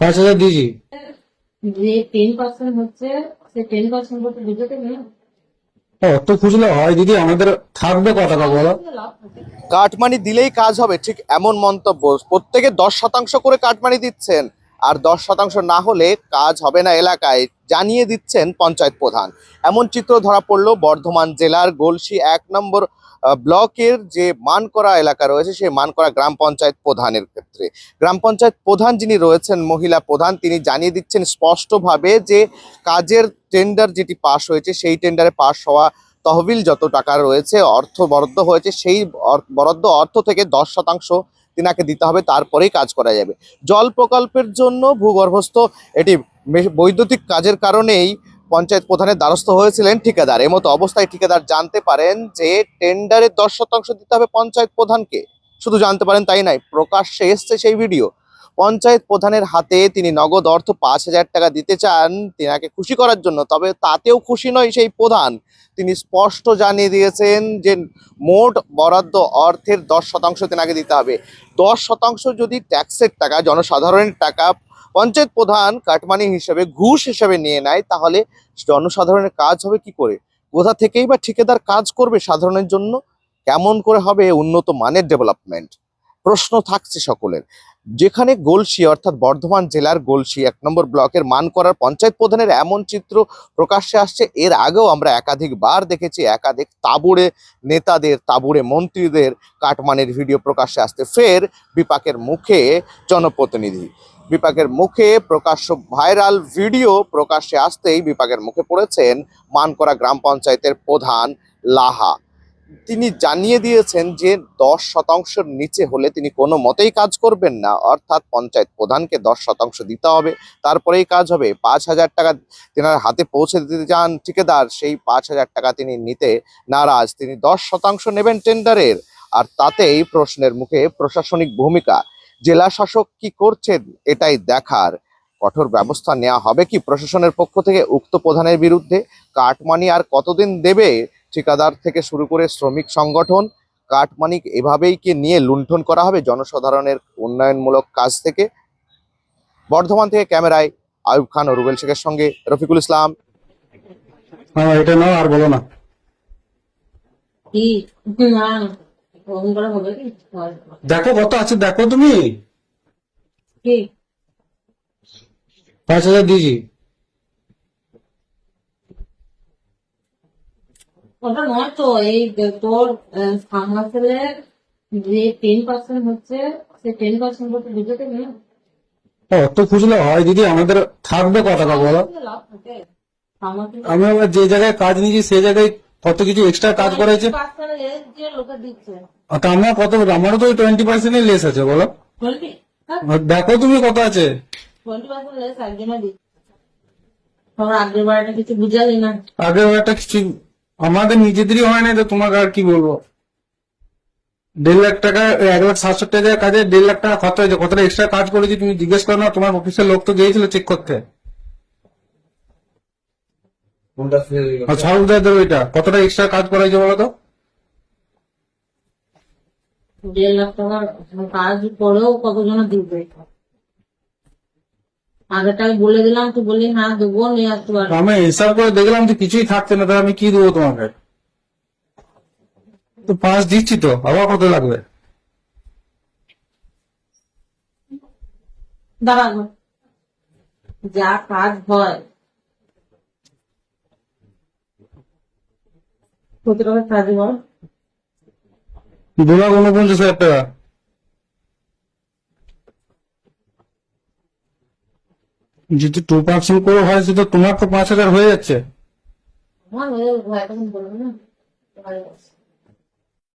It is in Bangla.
পাঁচ হাজার দিয়েছি। যে টেন পার্সেন্ট হচ্ছে সে টেন পার্সেন্ট করতে বুঝতে না? অত খুঁজলে হয় দিদি আমাদের থাকবে ক টাকা বলো? কাটমানি দিলেই কাজ হবে ঠিক এমন মন্তব্য। প্রত্যেকে দশ শতাংশ করে কাটমানি দিচ্ছেন আর দশ শতাংশ না হলে কাজ হবে না এলাকায় জানিয়ে দিচ্ছেন পঞ্চায়েত প্রধান। এমন চিত্র ধরা পড়ল বর্ধমান জেলার গোলসি এক নম্বর ব্লকের যে মানকরা এলাকা রয়েছে, সেই মানকরা গ্রাম পঞ্চায়েত প্রধানের ক্ষেত্রে। গ্রাম পঞ্চায়েত প্রধান যিনি রয়েছেন, মহিলা প্রধান, তিনি জানিয়ে দিচ্ছেন স্পষ্টভাবে যে কাজের টেন্ডার যেটি পাশ হয়েছে, সেই টেন্ডারে পাশ হওয়া তহবিল যত টাকা রয়েছে, অর্থ বরাদ্দ হয়েছে, সেই বরাদ্দ অর্থ থেকে দশ শতাংশ তিনাকে দিতে হবে, তারপরেই কাজ করা যাবে। জল প্রকল্পের জন্য ভূগর্ভস্থ, এটি বৈদ্যুতিক কাজের কারণেই পঞ্চায়েত প্রধানের দ্বারস্থ হয়েছিলেন ঠিকাদার। এমতো অবস্থায় ঠিকাদার জানতে পারেন যে টেন্ডারে দশ শতাংশ দিতে হবে পঞ্চায়েত প্রধানকে। শুধু জানতে পারেন তাই নাই প্রকাশ্যে এসছে সেই ভিডিও। পঞ্চায়েত প্রধানের হাতে তিনি নগদ অর্থ পাঁচ হাজার টাকা দিতে চান, তিনাকে খুশি করার জন্য, তবে তাতেও খুশি নয় সেই প্রধান। তিনি স্পষ্ট জানিয়ে দিয়েছেন যে মোট বরাদ্দ অর্থের দশ শতাংশ তেনাকে দিতে হবে। দশ শতাংশ যদি ট্যাক্সের টাকা, জনসাধারণের টাকা পঞ্চায়েত প্রধান কাটমানি হিসেবে ঘুষ হিসেবে নিয়ে নেয়, তাহলে জনসাধারণের কাজ হবে কি করে? কোথা থেকেই বা ঠিকাদার কাজ করবে সাধারণের জন্য? কেমন করে হবে উন্নত মানের ডেভেলপমেন্ট? প্রশ্ন থাকছে সকলের। যেখানে গোলসি, অর্থাৎ বর্ধমান জেলার গোলসি, এক নম্বর ব্লকের মান করার পঞ্চায়েত প্রধানের এমন চিত্র প্রকাশ্যে আসছে, এর আগেও আমরা একাধিকবার দেখেছি, একাধিক তাবুড়ে নেতাদের, তাবুড়ে মন্ত্রীদের কাটমানের ভিডিও প্রকাশ্যে আসতে ফের বিপাকের মুখে জনপ্রতিনিধি। বিপাকের মুখে প্রকাশ্য ভাইরাল ভিডিও প্রকাশ্যে আসতেই বিপাকের মুখে পড়েছেন মানকরা গ্রাম পঞ্চায়েতের প্রধান লাহা। তিনি জানিয়ে দিয়েছেন যে দশ শতাংশের নিচে হলে তিনি কোনো মতেই কাজ করবেন না। অর্থাৎ পঞ্চায়েত প্রধানকে দশ শতাংশ দিতে হবে, তারপরেই কাজ হবে। পাঁচ হাজার টাকা তেনার হাতে পৌঁছে দিতে যান ঠিকাদার, সেই পাঁচ হাজার টাকা তিনি নিতে নারাজ। তিনি দশ শতাংশ নেবেন টেন্ডারের। আর তাতেই প্রশ্নের মুখে প্রশাসনিক ভূমিকা। জেলা শাসক কি করছেন? এটাই দেখার কঠোর ব্যবস্থা নেওয়া হবে কি? প্রশাসনের পক্ষ থেকে উক্ত প্রধানের বিরুদ্ধে কাটমানি আর কতদিন দেবে? ঠিকাদার থেকে শুরু করে শ্রমিক সংগঠন কাটমানি এভাবেই কি নিয়ে লুণ্ঠন করা হবে? জনসাধারণের উন্নয়নমূলক কাজ থেকে? বর্ধমান থেকে ক্যামেরায় আয়ুব খান ও রুবেল শেখের সঙ্গে রফিকুল ইসলাম। হ্যাঁ এটা নাও আর বলো না। দেখো কত আছে দেখো তুমি। কি? পাঁচ হাজার দিয়েছি। ওটা নয় তো এই তোর ফার্মাসেলের যে টেন পার্সেন্ট হচ্ছে সে টেন পার্সেন্ট করতে বুঝতে না অত খুঁজলে হয় দিদি আমাদের থাকবে ক টাকা বলো? আমি আবার যে জায়গায় কাজ নিয়েছি সেই জায়গায় কত কিছু এক্সট্রা কাজ আর তা আমার কত? আমারও তো টোয়েন্টি পার্সেন্টের লেস আছে বলো। দেখো তুমি কত আছে। পার্সেন্ট আগের বারটা কিছু আগে একটা কিছু আমাদের নিজেদেরই হয় না তো তোমাকে আর কি বলব? দেড় লাখ টাকা এক লাখ সাতষট্টি হাজার কাজে দেড় লাখ টাকা খরচ হয়েছে। কতটা এক্সট্রা কাজ করেছি তুমি জিজ্ঞেস করো না তোমার অফিসের লোক তো গিয়েছিল চেক করতে। ওইটা কতটা এক্সট্রা কাজ করা হয়েছে বলো তো? দেড় লাখ টাকার কাজ করেও কতজন দিবে? আগেরটা আমি বলে দিলাম তুই বললি হ্যাঁ দেবো নিয়ে আসতে পারব আমি হিসাব করে দেখলাম যে কিছুই থাকছে না তাহলে আমি কি দেবো তোমাকে? তো পাঁচ দিচ্ছি তো আবার কত লাগবে? দাঁড়াবো যা কাজ হয় কত টাকা কাজ বল দু লাখ উনপঞ্চাশ হাজার টাকা। যদি টু পার্সেন্ট করে হয় সেটা তোমার তো পাঁচ হাজার হয়ে যাচ্ছে। আমার হয়ে যাবে, এখন বলব না।